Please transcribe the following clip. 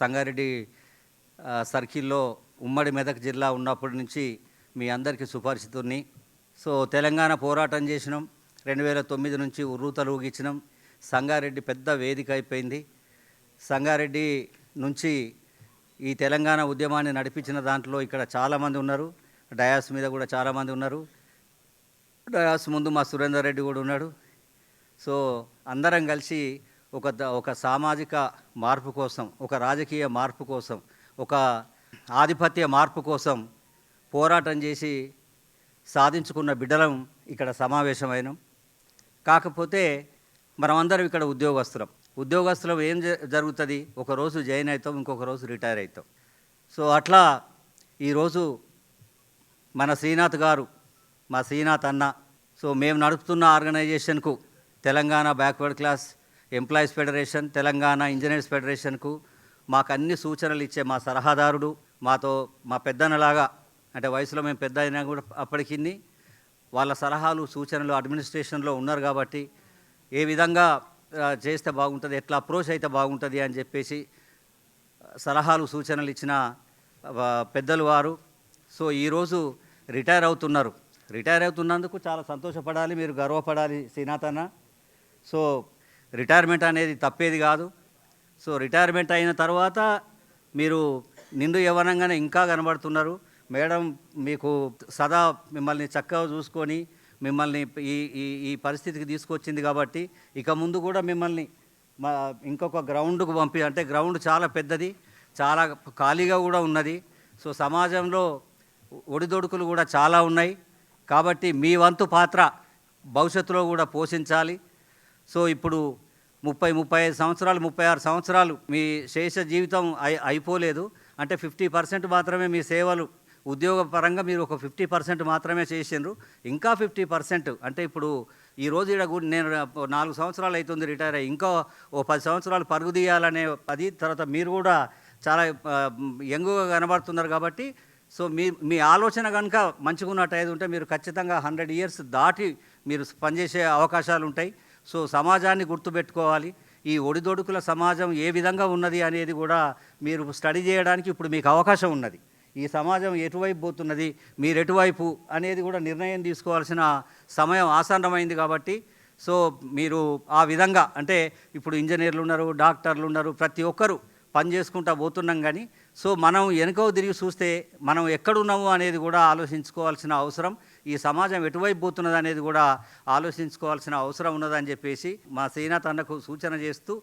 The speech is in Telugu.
సంగారెడ్డి సర్కిల్లో ఉమ్మడి మెదక్ జిల్లా ఉన్నప్పటి నుంచి మీ అందరికీ సుపరిచితుని సో తెలంగాణ పోరాటం చేసినాం. రెండు వేల తొమ్మిది నుంచి ఉర్రూతలు ఊగించినాం సంగారెడ్డి పెద్ద వేదిక అయిపోయింది. సంగారెడ్డి నుంచి ఈ తెలంగాణ ఉద్యమాన్ని నడిపించిన దాంట్లో ఇక్కడ చాలామంది ఉన్నారు. డయాస్ మీద కూడా చాలామంది ఉన్నారు. డయాస్ ముందు మా సురేందర్ రెడ్డి కూడా ఉన్నాడు. సో అందరం కలిసి ఒక ఒక సామాజిక మార్పు కోసం ఒక రాజకీయ మార్పు కోసం ఒక ఆధిపత్య మార్పు కోసం పోరాటం చేసి సాధించుకున్న బిడ్డలం ఇక్కడ సమావేశమైనాం. కాకపోతే మనమందరం ఇక్కడ ఉద్యోగస్తులం. ఉద్యోగస్తులం ఏం జ- జరుగుతుంది? ఒకరోజు జాయిన్ అవుతాం ఇంకొక రోజు రిటైర్ అవుతాం సో అట్లా ఈరోజు మన శ్రీనాథ్ గారు మా శ్రీనాథ్ అన్న సో మేము నడుపుతున్న ఆర్గనైజేషన్కు Telangana backward class employees federation Telangana engineers ఫెడరేషన్కు మాకు అన్ని సూచనలు ఇచ్చే మా సలహాదారుడు మాతో మా పెద్దనలాగా అంటే వయసులో మేము పెద్ద అయినా కూడా అప్పటికి వాళ్ళ సలహాలు సూచనలు అడ్మినిస్ట్రేషన్లో ఉన్నారు కాబట్టి ఏ విధంగా చేస్తే బాగుంటుంది ఎట్లా అప్రోచ్ అయితే బాగుంటుంది అని చెప్పేసి సలహాలు సూచనలు ఇచ్చిన పెద్దలు వారు. సో ఈరోజు రిటైర్ అవుతున్నారు. రిటైర్ అవుతున్నందుకు చాలా సంతోషపడాలి మీరు గర్వపడాలి శ్రీనాథ్ అన్న సో రిటైర్మెంట్ అనేది తప్పేది కాదు. సో రిటైర్మెంట్ అయిన తర్వాత మీరు నిండు యవ్వనంగానే ఇంకా కనబడుతున్నారు. మేడం మీకు సదా మిమ్మల్ని చక్కగా చూసుకొని మిమ్మల్ని ఈ ఈ ఈ పరిస్థితికి తీసుకొచ్చింది కాబట్టి ఇక ముందు కూడా మిమ్మల్ని మా ఇంకొక గ్రౌండ్కు పంపి అంటే గ్రౌండ్ చాలా పెద్దది చాలా ఖాళీగా కూడా ఉన్నది. సో సమాజంలో ఒడిదొడుకులు కూడా చాలా ఉన్నాయి. కాబట్టి మీ వంతు పాత్ర భవిష్యత్తులో కూడా పోషించాలి. సో ఇప్పుడు ముప్పై ముప్పై ఐదు సంవత్సరాలు ముప్పై ఆరు సంవత్సరాలు మీ శేష జీవితం అయి అయిపోలేదు. అంటే ఫిఫ్టీ పర్సెంట్ మాత్రమే మీ సేవలు ఉద్యోగపరంగా మీరు ఒక ఫిఫ్టీ పర్సెంట్ మాత్రమే చేసిండ్రు. ఇంకా ఫిఫ్టీ పర్సెంట్ అంటే ఇప్పుడు ఈ రోజు ఇక్కడ కూడా నేను నాలుగు సంవత్సరాలు అవుతుంది రిటైర్ అయ్యి. ఇంకా ఓ పది సంవత్సరాలు పరుగు తీయాలనే అది తర్వాత మీరు కూడా చాలా యంగ్గా కనబడుతున్నారు కాబట్టి సో మీ మీ ఆలోచన కనుక మంచిగా ఉన్నట్టు ఉంటే మీరు ఖచ్చితంగా హండ్రెడ్ ఇయర్స్ దాటి మీరు పనిచేసే అవకాశాలు ఉంటాయి సో సమాజాన్ని గుర్తుపెట్టుకోవాలి. ఈ ఒడిదొడుకుల సమాజం ఏ విధంగా ఉన్నది అనేది కూడా మీరు స్టడీ చేయడానికి ఇప్పుడు మీకు అవకాశం ఉన్నది. ఈ సమాజం ఎటువైపు పోతున్నది మీరు ఎటువైపు అనేది కూడా నిర్ణయం తీసుకోవాల్సిన సమయం ఆసన్నమైంది కాబట్టి సో మీరు ఆ విధంగా అంటే ఇప్పుడు ఇంజనీర్లు ఉన్నారు డాక్టర్లు ఉన్నారు ప్రతి ఒక్కరు పని చేసుకుంటా పోతున్నాం కానీ సో మనం వెనుకో తిరిగి చూస్తే మనం ఎక్కడున్నాము అనేది కూడా ఆలోచించుకోవాల్సిన అవసరం ఈ సమాజం ఎటువైపు పోతున్నది అనేది కూడా ఆలోచించుకోవాల్సిన అవసరం ఉన్నదని చెప్పేసి మా శ్రీనాథ్ అన్నకు సూచన చేస్తూ